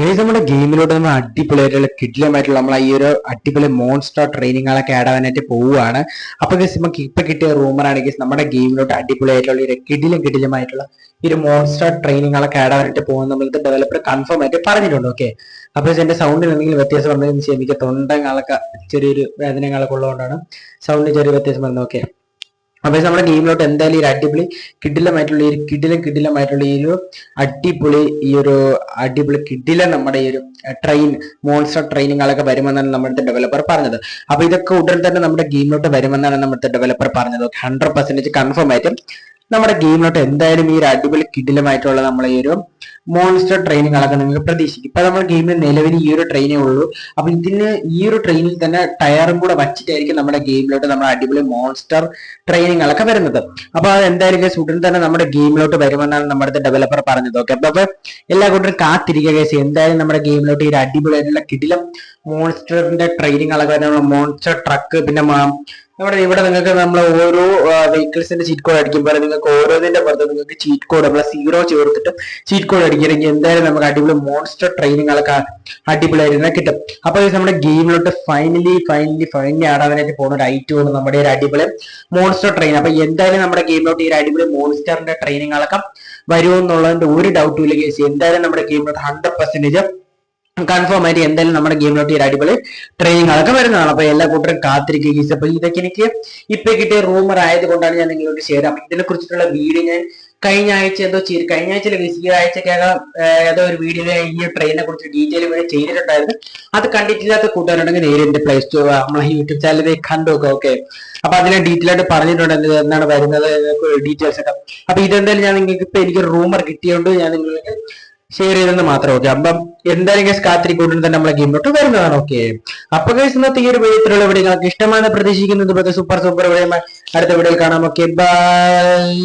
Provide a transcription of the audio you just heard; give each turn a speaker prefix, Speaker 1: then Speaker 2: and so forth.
Speaker 1: Guys നമ്മുടെ ഗെയിമിലോട്ട് നമ്മൾ അടിപൊളിയായിട്ടുള്ള കിഡിലമായിട്ടുള്ള നമ്മൾ ഈ ഒരു അടിപൊളി മോൺസ്റ്റർ ട്രെയിനിങ്ങുകളൊക്കെ ആഡ് ആവാനായിട്ട് പോവുകയാണ്. അപ്പൊ ഗൈസ് നമുക്ക് ഇപ്പൊ കിട്ടിയ ആണ് ഗൈസ് നമ്മുടെ ഗെയിമിലോട്ട് അടിപൊളിയായിട്ടുള്ള ഒരു കിഡിലും കിഡിലുമായിട്ടുള്ള ഈ ഒരു മോൺസ്റ്റർ ട്രെയിനിങ്ങുകളൊക്കെ ആഡ് ആവാനായിട്ട് പോകുന്ന നമ്മൾ ഡെവലപ്പർ കൺഫേം ആയിട്ട് പറഞ്ഞിട്ടുണ്ട് ഓക്കെ അപ്പൊ എന്റെ സൗണ്ടിൽ എന്തെങ്കിലും വ്യത്യാസം വന്നതെന്ന് എനിക്ക് തൊണ്ടങ്ങളൊക്കെ ചെറിയൊരു വേദനകളൊക്കെ ഉള്ളതുകൊണ്ടാണ് സൗണ്ടിൽ ചെറിയ വ്യത്യാസം വന്നത് ഓക്കെ അപ്പൊ നമ്മുടെ ഗെയിമിലോട്ട് എന്തായാലും ഈ ഒരു അടിപൊളി കിഡിലമായിട്ടുള്ള ഈ ഒരു കിഡിലും കിഡിലമായിട്ടുള്ള ഈ ഒരു അടിപൊളി ഈ ഒരു അടിപൊളി കിഡില നമ്മുടെ ഈ ഒരു ട്രെയിൻ മോൺസ്റ്റർ ട്രെയിനിങ്ങുകളൊക്കെ വരുമെന്നാണ് നമ്മുടെ ഡെവലപ്പർ പറഞ്ഞത്. അപ്പൊ ഇതൊക്കെ ഉടൻ തന്നെ നമ്മുടെ ഗെയിമിലോട്ട് വരുമെന്നാണ് നമ്മുടെ ഡെവലപ്പർ പറഞ്ഞത്. ഹൺഡ്രഡ് പെർസെന്റേജ് കൺഫേം ആയിട്ട് നമ്മുടെ ഗെയിമിലോട്ട് എന്തായാലും ഈ ഒരു അടിപൊളി കിഡിലമായിട്ടുള്ള നമ്മളെ ഈ ഒരു മോൺസ്റ്റർ ട്രെയിനിങ്ങുകളൊക്കെ നിങ്ങൾക്ക് പ്രതീക്ഷിക്കും. ഇപ്പൊ നമ്മുടെ ഗെയിമിൽ നിലവിൽ ഈ ഒരു ട്രെയിനേ ഉള്ളൂ. അപ്പൊ ഇതിന് ഈ ഒരു ട്രെയിനിൽ തന്നെ ടയറും കൂടെ വച്ചിട്ടായിരിക്കും നമ്മുടെ ഗെയിമിലോട്ട് നമ്മുടെ അടിപൊളി മോൺസ്റ്റർ ട്രെയിനിങ്ങുകളൊക്കെ വരുന്നത്. അപ്പൊ അത് എന്തായിരിക്കും? ഉടൻ തന്നെ നമ്മുടെ ഗെയിമിലോട്ട് വരുമെന്നാണ് നമ്മുടെ ഡെവലപ്പർ പറഞ്ഞത്. ഓക്കെ അപ്പൊ എല്ലാ കൂട്ടരും കാത്തിരിക്കുക കേസ് എന്തായാലും നമ്മുടെ ഗെയിമിലോട്ട് ഈ അടിപൊളിയായിട്ടുള്ള കിടിലം മോൺസ്റ്ററിന്റെ ട്രെയിനിങ് അളക്കാൻ മോൺസ്റ്റർ ട്രക്ക് പിന്നെ നമ്മുടെ ഇവിടെ നിങ്ങൾക്ക് നമ്മൾ ഓരോ വെഹിക്കിൾസിന്റെ ചീറ്റ് കോഡ് അടിക്കുമ്പോൾ നിങ്ങൾക്ക് ഓരോന്നിന്റെ പുറത്ത് നിങ്ങൾക്ക് ചീറ്റ് കോഡ് നമ്മളെ സീറോ ചേർത്തിട്ട് ചീറ്റ് കോഡ് അടിക്കണമെങ്കിൽ എന്തായാലും നമുക്ക് അടിപൊളി മോൺസ്റ്റർ ട്രെയിനിങ്ങുകളൊക്കെ അടിപൊളിയായിട്ട് കിട്ടും. അപ്പൊ ഇത് നമ്മുടെ ഗെയിമിലോട്ട് ഫൈനലി ഫൈനലി ഫൈനലി ആടാനായിട്ട് പോകുന്ന ഒരു ഐറ്റമാണ് നമ്മുടെ ഒരു അടിപൊളി മോൺസ്റ്റർ ട്രെയിൻ അപ്പൊ എന്തായാലും നമ്മുടെ ഗെയിമിലോട്ട് ഈ അടിപൊളി മോൺസ്റ്ററിന്റെ ട്രെയിനിങ്ങുകളൊക്കെ വരുമെന്നുള്ളതിന്റെ ഒരു ഡൗട്ടും ഇല്ല കേസ് എന്തായാലും നമ്മുടെ ഗെയിമിലോട്ട് ഹൺഡ്രഡ് പെർസെന്റേജ് കൺഫേം ആയിട്ട് എന്തായാലും നമ്മുടെ ഗെയിമിലോട്ട് ഈ ഒരു ട്രെയിനിങ് അതൊക്കെ വരുന്നതാണ്. അപ്പൊ എല്ലാ കൂട്ടരും കാത്തിരിക്കുക അപ്പൊ ഇതൊക്കെ എനിക്ക് ഇപ്പൊ കിട്ടിയ റൂമർ ആയതുകൊണ്ടാണ് ഞാൻ നിങ്ങളോട് ഷെയർ അപ്പൊ ഇതിനെ കുറിച്ചിട്ടുള്ള വീഡിയോ ഞാൻ കഴിഞ്ഞ ആഴ്ച എന്തോ ചെയ്തു. കഴിഞ്ഞ ആഴ്ച ഈ ആഴ്ചക്കകം ഏതോ ഒരു വീഡിയോ ഈ ട്രെയിനെ കുറിച്ച് ഡീറ്റെയിൽ വീഡിയോ ചെയ്തിട്ടുണ്ടായിരുന്നു. അത് കണ്ടിട്ടില്ലാത്ത കൂട്ടുകാരുണ്ടെങ്കിൽ നേരെ എന്റെ പ്ലേ സ്റ്റോർ നമ്മളെ യൂട്യൂബ് ചാനലിൽ കണ്ടുനോക്കുക ഓക്കെ അപ്പൊ അതിനെ ഡീറ്റെയിൽ ആയിട്ട് പറഞ്ഞിട്ടുണ്ട് എന്താണ് വരുന്നത് ഡീറ്റെയിൽസ് ഒക്കെ. അപ്പൊ ഇതെന്തായാലും ഞാൻ നിങ്ങൾക്ക് ഇപ്പൊ എനിക്ക് റൂമർ കിട്ടിയോണ്ട് ഞാൻ നിങ്ങൾക്ക് ഷെയർ ചെയ്തെന്ന് മാത്രം ഓക്കെ അപ്പം എന്തായാലും ഗസ് കാത്തിരിക്കൂട്ടിന് തന്നെ നമ്മളെ ഗെയിമിലോട്ട് വരുന്നതാണ് ഓക്കെ അപ്പൊ ഗൈസ് ഇന്നത്തെ ഈ ഒരു വീഡിയോത്തിലുള്ള വീഡിയോ നിങ്ങൾക്ക് ഇഷ്ടമാണെന്ന് പ്രതീക്ഷിക്കുന്നത് സൂപ്പർ സൂപ്പർ വീഡിയോ അടുത്ത വീഡിയോയിൽ കാണാം ഓക്കെ ബൈ